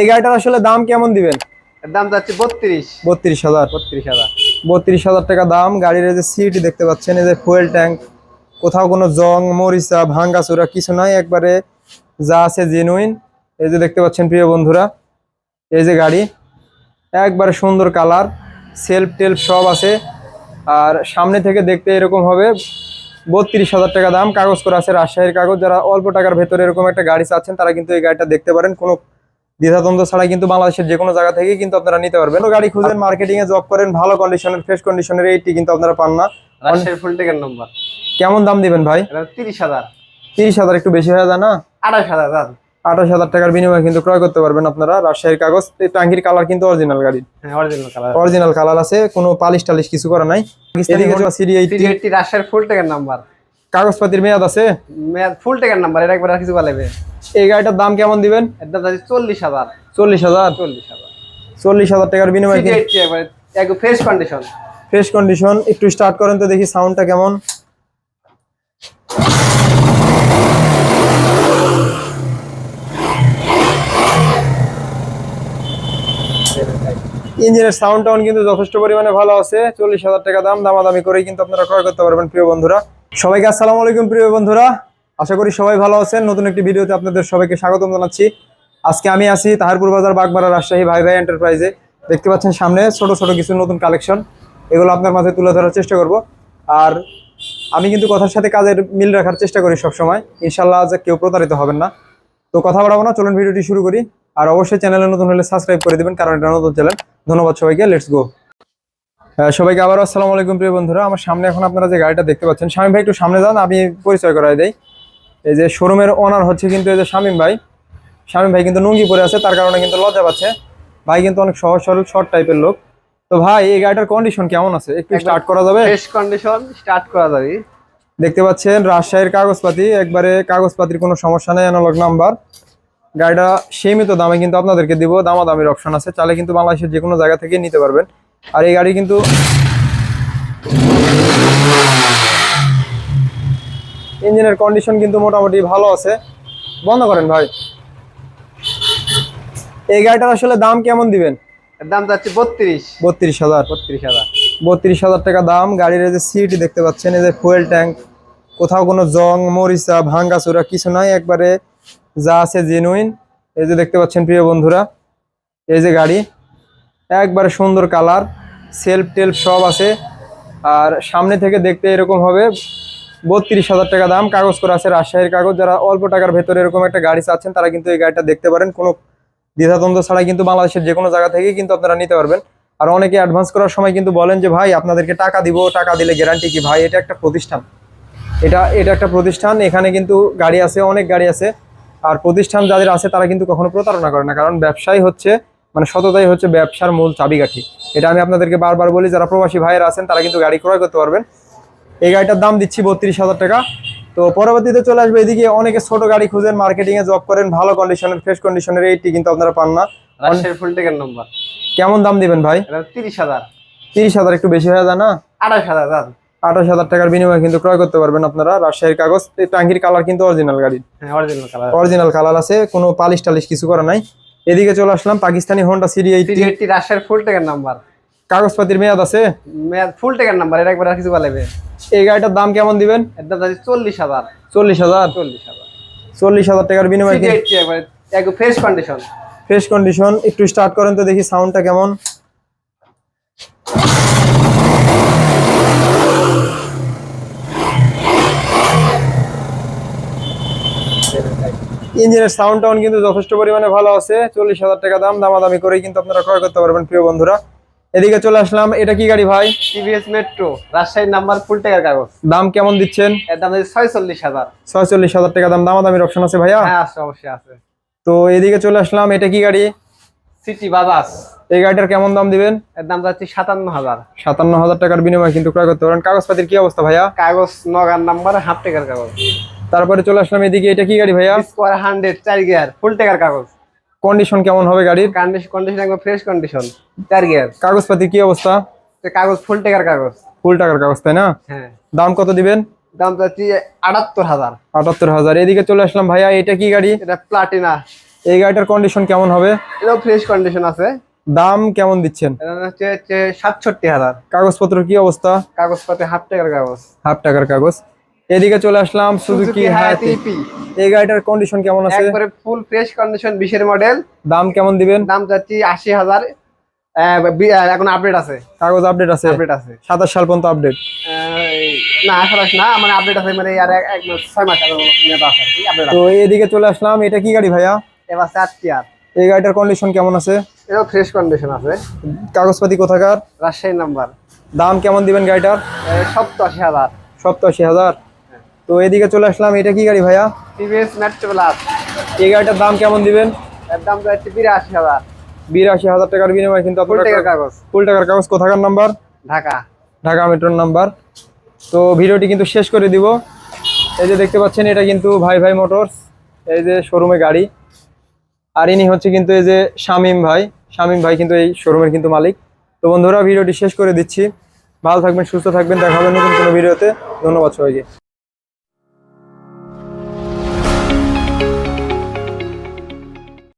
এই গাড়িটার আসলে দাম কেমন দিবেন? দাম যাচ্ছে বত্রিশ। বত্রিশ হাজার। বত্রিশ হাজার। বত্রিশ হাজার টাকা দাম। গাড়ির যে সিট দেখতে পাচ্ছেন এই যে ফুয়েল ট্যাঙ্ক কোথাও কোনো জং মরিচা ভাঙ্গাচুরা কিছু নাই একবারে যা আছে জেনুইন এই যে দেখতে পাচ্ছেন প্রিয় বন্ধুরা এই যে গাড়ি একবারে সুন্দর কালার সেলফ টেলফ সব আছে। আর সামনে থেকে দেখতে এরকম হবে বত্রিশ হাজার টাকা দাম। কাগজ করা আছে রাজশাহীর কাগজ। যারা অল্প টাকার ভেতরে এরকম একটা গাড়ি চাচ্ছেন তারা কিন্তু এই গাড়িটা দেখতে পারেন। কোনো দ্বিধাদ্বন্দ্ব ছাড়া কিন্তু বাংলাদেশের যে কোনো জায়গা থেকে কিন্তু আপনারা নিতে পারবেন। গাড়ি খুঁজেন মার্কেটিং এ জব করেন ভালো কন্ডিশনের ফ্রেশ কন্ডিশনের এইটি কিন্তু আপনারা পান না। ফুল টেকের নম্বর কেমন দাম দিবেন ভাই? তিরিশ হাজার। তিরিশ হাজার একটু বেশি হয়ে যায় না? আঠাশ হাজার দাম আঠাশ হাজার টাকার বিনিময়ে কিন্তু ক্রয় করতে পারবেন আপনারা। রাজশাহীর কাগজ এই টাঙ্কির কালার কিন্তু অরিজিনাল গাড়ি অরিজিনাল কালার আছে কোনো পালিশ টালিশ কিছু করা নাই। রাজশাহীর ফুল টেকের নাম্বার কাগজপাতির মেয়াদ আছে? ফুল টেকের নাম্বার এটা একবার কিছু বলেবে এই গাড়িটার দাম কেমন দিবেন? চল্লিশ হাজার। চল্লিশ হাজার? চল্লিশ হাজার। চল্লিশ হাজার টাকার বিনিময়ে ফ্রেশ কন্ডিশন ফ্রেশ কন্ডিশন একটু স্টার্ট করেন তো দেখি সাউন্ডটা কেমন। ইঞ্জিনের সাউন্ড টাউন কিন্তু যথেষ্ট পরিমাণে ভালো আছে। চল্লিশ হাজার টাকা দাম দামাদামি করেই কিন্তু আপনারা ক্রয় করতে পারবেন প্রিয় বন্ধুরা। সবাইকে আসসালামু আলাইকুম প্রিয় বন্ধুরা। আশা করি সবাই ভালো আছেন। নতুন একটি ভিডিওতে আপনাদের সবাইকে স্বাগতম জানাচ্ছি। আজকে আমি আছি তাহারপুর বাজার বাগমারা রাজশাহী ভাই ভাই এন্টারপ্রাইজে দেখতে পাচ্ছেন সামনে ছোট ছোট কিছু নতুন কালেকশন এগুলো আপনার মাঝে তুলে ধরার চেষ্টা করব। আর আমি কিন্তু কথার সাথে কাজের মিল রাখার চেষ্টা করি সবসময়। ইনশাল্লাহ যে কেউ প্রতারিত হবেন না। তো কথা বাড়াবো না, চলুন ভিডিওটি শুরু করি। আর অবশ্যই চ্যানেলে নতুন হলে সাবস্ক্রাইব করে দিবেন, কারণ এটা নতুন চ্যানেল ধন্যবাদ সবাইকে লেটস গো সবাইকে আবারও আসসালামু আলাইকুম প্রিয় বন্ধুরা। আমার সামনে এখন আপনারা যে গাড়িটা দেখতে পাচ্ছেন, স্বামী ভাই একটু সামনে যান, আমি পরিচয় করাই দেই। এই যে শোরুমের ওনার হচ্ছে কিন্তু এই যে শামীম ভাই। শামীম ভাই কিন্তু নুঙ্গি পরে আছে তার কারণে কিন্তু লজ্জা পাচ্ছে। ভাই কিন্তু অনেক সহজ সরল শর্ট টাইপের লোক। তো ভাই এই গাড়িটার কন্ডিশন কেমন আছে? একটু স্টার্ট করা যাবে? ফ্রেশ কন্ডিশন স্টার্ট করা যাবে। দেখতে পাচ্ছেন রাজশাহীর কাগজপাতি। একবারে কাগজপাতির কোনো সমস্যা নেই অ্যানালগ নাম্বার গাড়িটা সীমিত দামে কিন্তু আপনাদেরকে দিব। দামাদামির অপশন আছে। চাইলে কিন্তু বাংলাদেশের যে কোনো জায়গা থেকে নিতে পারবেন। আর এই গাড়ি কিন্তু ইঞ্জিনের কন্ডিশন কিন্তু মোটামুটি ভালো আছে। বন্ধ করেন ভাই। এই গাড়িটার আসলে দাম কেমন দিবেন? দাম যাচ্ছে বত্রিশ। বত্রিশ হাজার। বত্রিশ হাজার। বত্রিশ হাজার টাকা দাম। গাড়ির যে সিট দেখতে পাচ্ছেন এই যে ফুয়েল ট্যাঙ্ক কোথাও কোনো জং মরিচা ভাঙ্গাচুরা কিছু নাই একবারে যা আছে জেনুইন এই যে দেখতে পাচ্ছেন প্রিয় বন্ধুরা এই যে গাড়ি একবারে সুন্দর কালার সেলফ টেলফ সব আছে। আর সামনে থেকে দেখতে এরকম হবে বত্রিশ হাজার টাকা দাম। কাগজ করা আছে, রাজশাহীর কাগজ। যারা অল্প টাকার ভেতরে এরকম একটা গাড়ি চাচ্ছেন, তারা কিন্তু এই গাড়িটা দেখতে পারেন। কোনো দ্বিধাদ্বন্দ্ব ছাড়াই কিন্তু বাংলাদেশের যে কোনো জায়গা থেকে কিন্তু আপনারা নিতে পারবেন। আর অনেকে অ্যাডভান্স করার সময় কিন্তু বলেন যে, ভাই, আপনাদেরকে টাকা দিব, টাকা দিলে গ্যারান্টি কি? ভাই, এটা একটা প্রতিষ্ঠান। এটা এটা একটা প্রতিষ্ঠান। এখানে কিন্তু গাড়ি আছে, অনেক গাড়ি আছে। আর প্রতিষ্ঠান যাদের আছে, তারা কিন্তু কখনো প্রতারণা করে না। কারণ ব্যবসায় হচ্ছে মানে সততাই হচ্ছে ব্যবসার মূল চাবিকাঠি। এটা আমি আপনাদেরকে বারবার বলি, যারা প্রবাসী ভাইয়েরা আছেন, তারা কিন্তু গাড়ি ক্রয় করতে পারবেন। এই গাড়িটার দাম দিচ্ছি বত্রিশ হাজার টাকা। তো পরবর্তীতে চলে আসবে এদিকে অনেকে ছোট গাড়ি খুঁজেন মার্কেটিং এ জব করেন ভালো কন্ডিশনের ফ্রেশ কন্ডিশনের এইটি কিন্তু আপনারা পান না। ফুল টেকের নম্বর কেমন দাম দিবেন ভাই? তিরিশ হাজার। তিরিশ হাজার একটু বেশি হয়ে যায় না? আঠাশ হাজার দাম আঠাশ হাজার টাকার বিনিময়ে কিন্তু ক্রয় করতে পারবেন আপনারা রাজশাহীর কাগজ। এই টাঙ্কির কালার কিন্তু অরিজিনাল গাড়ি হ্যাঁ অরিজিনাল কালার অরিজিনাল কালার আছে কোনো পালিশ টালিশ কিছু করা নাই। এদিকে চলে আসলাম পাকিস্তানি হোন্ডা সিডি এইটি রাজশাহীর ফুল টেকের নাম্বার কাগজপাতির মেয়াদ আছে? মেয়াদ ফুল টেকের নাম্বার এটা একবার আর কিছু বলেবে এই গাড়িটার দাম কেমন দিবেন? এর দাম যাচ্ছে চল্লিশ হাজার। চল্লিশ হাজার? চল্লিশ হাজার। চল্লিশ হাজার টাকার বিনিময়ে একবার ফ্রেশ কন্ডিশন ফ্রেশ কন্ডিশন একটু স্টার্ট করেন তো দেখি সাউন্ডটা কেমন। ইঞ্জিনের সাউন্ড টাউন কিন্তু যথেষ্ট পরিমাণে ভালো আছে। চল্লিশ হাজার টাকা দাম দামাদামি করেই কিন্তু আপনারা ক্রয় করতে পারবেন প্রিয় বন্ধুরা। এদিকে চলে আসলাম। এটা কি গাড়ি ভাই? টিভিএস মেট্রো রাজশাহীর নাম্বার ফুল টেকার কাগজ। দাম কেমন দিচ্ছেন? এর দাম ছয়চল্লিশ হাজার। ছয়চল্লিশ হাজার টাকা দাম। দামাদামির অপশন আছে ভাইয়া? হ্যাঁ আছে অবশ্যই আছে। তো এদিকে চলে আসলাম। এটা কি গাড়ি? সিটি বাজাজ। এই গাড়িটার কেমন দাম দিবেন? এর দাম যাচ্ছে সাতান্ন হাজার। সাতান্ন হাজার টাকার বিনিময়ে কিন্তু ক্রয় করতে পারেন কাগজপাতির কি অবস্থা ভাইয়া? কাগজ নগার নাম্বার হাফ টেকার কাগজ। তারপরে চলে আসলাম এদিকে। এটা কি গাড়ি ভাইয়া? স্কোয়ার হান্ড্রেড চার গিয়ার ফুল টেকার কাগজ। কন্ডিশন কেমন হবে গাড়ির? কন্ডিশন একদম ফ্রেশ কন্ডিশন চার গিয়ার কাগজপাতির কি অবস্থা? কাগজ ফুল টাকার কাগজ। ফুল টাকার কাগজ তাই না? হ্যাঁ। দাম কত দিবেন? দাম যাচ্ছে আটাত্তর হাজার। আটাত্তর হাজার। এদিকে চলে আসলাম ভাইয়া এটা কি গাড়ি? এটা প্লাটিনা এই গাড়িটার কন্ডিশন কেমন হবে? এটাও ফ্রেশ কন্ডিশন আছে। দাম কেমন দিচ্ছেন? সাতষট্টি হাজার। কাগজপত্র কি অবস্থা? কাগজপাতি হাফ টাকার কাগজ। হাফ টাকার কাগজ। এদিকে চলে আসলাম সুজুকি সুজুকি হায়াতি হায়াতি পি এই গাড়িটার কন্ডিশন কেমন আছে? একবারে ফুল ফ্রেশ কন্ডিশন বিশের মডেল দাম কেমন দিবেন? দাম চাচ্ছি আশি হাজার। এখন আপডেট আছে। কাগজ আপডেট আছে। আপডেট আছে। সাতাশ সাল পর্যন্ত আপডেট না আঠাশ না মানে আপডেট আছে মানে আর এক মাস ছয় মাস আগে নেওয়া আছে তো এদিকে চলে আসলাম এটা কি গাড়ি ভাইয়া? এবার চার চেয়ার এই গাড়িটার কন্ডিশন কেমন আছে? এটাও ফ্রেশ কন্ডিশন আছে। কাগজপাতি কোথাকার? রাজশাহী নাম্বার দাম কেমন দিবেন গাড়িটার? সপ্তাশি হাজার। সপ্তাশি হাজার। তো এদিকে চলে আসলাম এটা কি গাড়ি ভাইয়া? টিভিএস মেট্রো প্লাস এই গাড়িটার দাম কেমন দিবেন? এর দাম যাচ্ছে বিরাশি হাজার। বিরাশি হাজার টাকার বিনিময়ে কিন্তু টাকার কাগজ। ফুল টাকার কাগজ কোথাকার নাম্বার? ঢাকা। ঢাকা মেট্রোর নাম্বার। তো ভিডিওটি কিন্তু শেষ করে দিব। এই যে দেখতে পাচ্ছেন এটা কিন্তু ভাই ভাই মোটরস এই যে শোরুমে গাড়ি। আর ইনি হচ্ছে কিন্তু এই যে শামিম ভাই। শামিম ভাই কিন্তু এই শোরুমের কিন্তু মালিক। তো বন্ধুরা ভিডিওটি শেষ করে দিচ্ছি। ভালো থাকবেন সুস্থ থাকবেন। দেখা হবে নতুন কোনো ভিডিওতে। ধন্যবাদ সবাইকে।